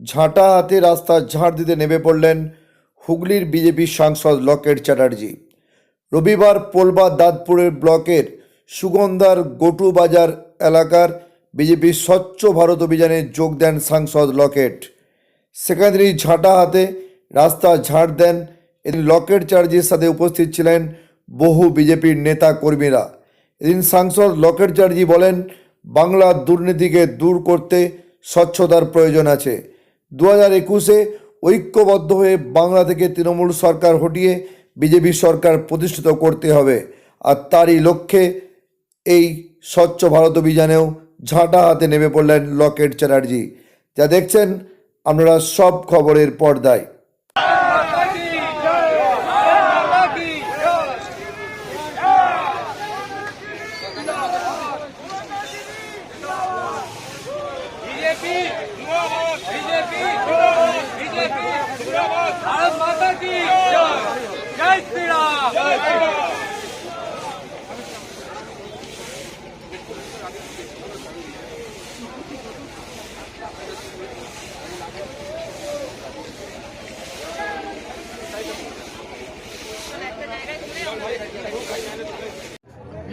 ঝাঁটা হাতে রাস্তা ঝাড় দিতে নেমে পড়লেন হুগলির বিজেপি সাংসদ লকেট চ্যাটার্জি। রবিবার পোলবা দাঁতপুরের ব্লকের সুগন্ধার গোটু বাজার এলাকার বিজেপির স্বচ্ছ ভারত অভিযানে যোগ দেন সাংসদ লকেট। সেখানে তিনি ঝাঁটা হাতে রাস্তা ঝাড় দেন। এদিন লকেট চ্যাটার্জির সাথে উপস্থিত ছিলেন বহু বিজেপির নেতা কর্মীরা এদিন সাংসদ লকেট চ্যাটার্জি বলেন, বাংলার দুর্নীতিকে দূর করতে স্বচ্ছতার প্রয়োজন আছে। দু হাজার একুশে ঐক্যবদ্ধ হয়ে বাংলা থেকে তৃণমূল সরকার হটিয়ে বিজেপি সরকার প্রতিষ্ঠিত করতে হবে। আর তারই লক্ষ্যে এই স্বচ্ছ ভারত অভিযানেও ঝাঁটা হাতে নেমে পড়লেন লকেট চ্যাটার্জি। যা দেখছেন আপনারা সব খবরের পর্দায়।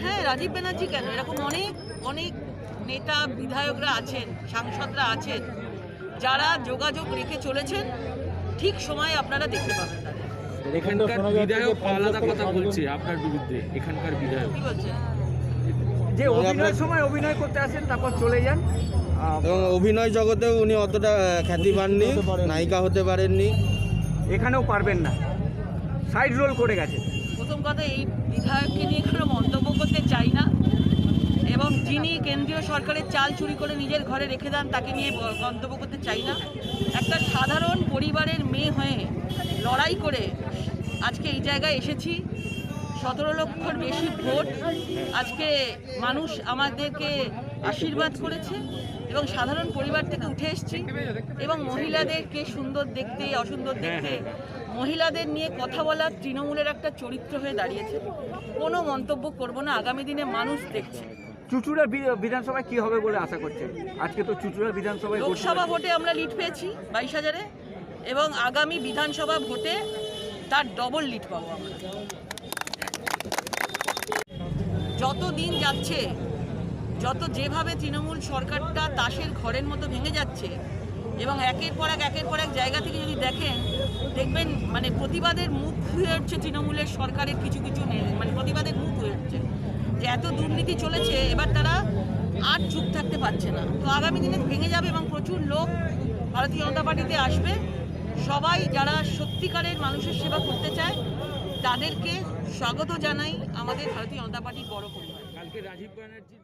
হ্যাঁ রাজীব ব্যানার্জি কেন? এরকম অনেক অনেক নেতা বিধায়করা আছেন সাংসদরা আছেন। যারা যোগাযোগ রেখে চলেছেন ঠিক সময়ে আপনারা দেখতে পাবেন তাদের। এখানকার বিধায়ক আলাদা কথা বলছে আপনার বিরুদ্ধে এখানকার বিধায়ক। কি বলছেন যে অভিনয়ের সময় অভিনয় করতে আসেন তারপর চলে যান। এবং অভিনয় জগতেও উনি অতটা খ্যাতি পাননি নায়িকা হতে পারেননি। এখানেও পারবেন না। সাইড রোল করে গেছে। প্রথম কথা এই বিধায়ককে নিয়ে কোনো মন্তব্য যিনি কেন্দ্রীয় সরকারের চাল চুরি করে নিজের ঘরে রেখে দেন তাকে নিয়ে মন্তব্য করতে চাই না। একটা সাধারণ পরিবারের মেয়ে হয়ে লড়াই করে আজকে এই জায়গায় এসেছি। সতেরো লক্ষর বেশি ভোট। আজকে মানুষ আমাদেরকে আশীর্বাদ করেছে এবং সাধারণ পরিবার থেকে উঠে এসেছি এবং মহিলাদেরকে সুন্দর দেখতে অসুন্দর দেখতে মহিলাদের নিয়ে কথা বলার তৃণমূলের একটা চরিত্র হয়ে দাঁড়িয়েছে। কোনো মন্তব্য করব না। আগামী দিনে মানুষ দেখছে। চুচুড়া বিধানসভায় কি হবে বলে আশা করছেন? আজকে তো চুচুড়া বিধানসভায় লোকসভা ভোটে আমরা লিড পেয়েছি বাইশ হাজারে এবং আগামী বিধানসভা ভোটে তার ডবল লিড পাবো আমরা। যত দিন যাচ্ছে যত যেভাবে তৃণমূল সরকারটা তাসের ঘরের মতো ভেঙে যাচ্ছে এবং একের পর এক একের পর এক জায়গা থেকে যদি দেখেন দেখবেন মানে প্রতিবাদের মুখ হয়ে উঠছে তৃণমূলের সরকারের কিছু কিছু মানে প্রতিবাদের মুখ হয়ে যে এত দুর্নীতি চলেছে, এবার তারা আর চুপ থাকতে পারছে না। তো আগামী দিনে ভেঙে যাবে এবং প্রচুর লোক ভারতীয় জনতা পার্টিতে আসবে। সবাই যারা সত্যিকারের মানুষের সেবা করতে চায়, তাদেরকে স্বাগত জানাই আমাদের ভারতীয় জনতা পার্টির বড় পরিবার কালকে রাজীব ব্যানার্জির